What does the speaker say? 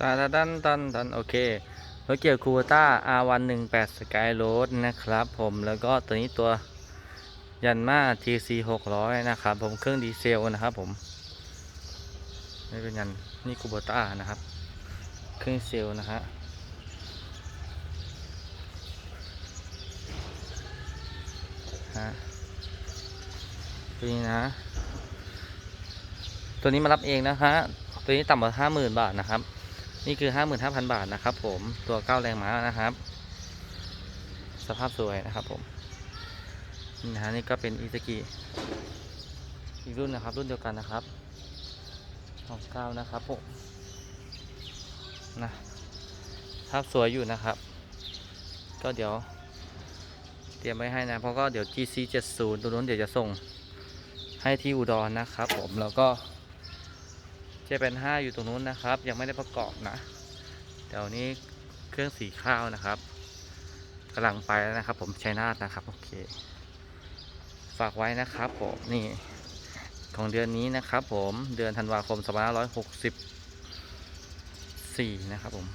ตาดันตันตันโอเครถเกียร์คูต้า R118 Skyroad นะครับผมแล้วก็ตัวนี้ตัวยันมา TC 600 นะครับ ผมเครื่องดีเซลนะครับผมนี่เป็นยันนี่คูโบต้านะครับ เครื่องเซลนะฮะฮะตัวนี้นะ ตัวนี้มารับเองนะฮะตัวนี้ต่ำกว่าห้าหมื่นบาทนะครับ นี่คือห้าหมื่นห้าพันบาทนะครับผมตัวเก้าแรงม้านะครับ สภาพสวยนะครับผมนี่นะฮะนี่ก็เป็นอิซากิอีกรุ่นนะครับ รุ่นเดียวกันนะครับของเก้านะครับผมนะภาพสวยอยู่นะครับ ก็เดี๋ยว เตรียมไว้ให้นะ เพราะก็เดี๋ยว GC 70ตัวนู้นเดี๋ยวจะส่งให้ที่อุดรนะครับผมแล้วก็ เจเป็น5อยู่ตรงนู้นนะครับ ยังไม่ได้ประกอบนะเดี๋ยวนี้เครื่องสีข้าวนะครับกำลังไปแล้วนะครับ ผมชัยนาทนะครับโอเคฝากไว้นะครับผมนี่ของเดือนนี้นะครับ ผมเดือนธันวาคม 2564 นะครับผม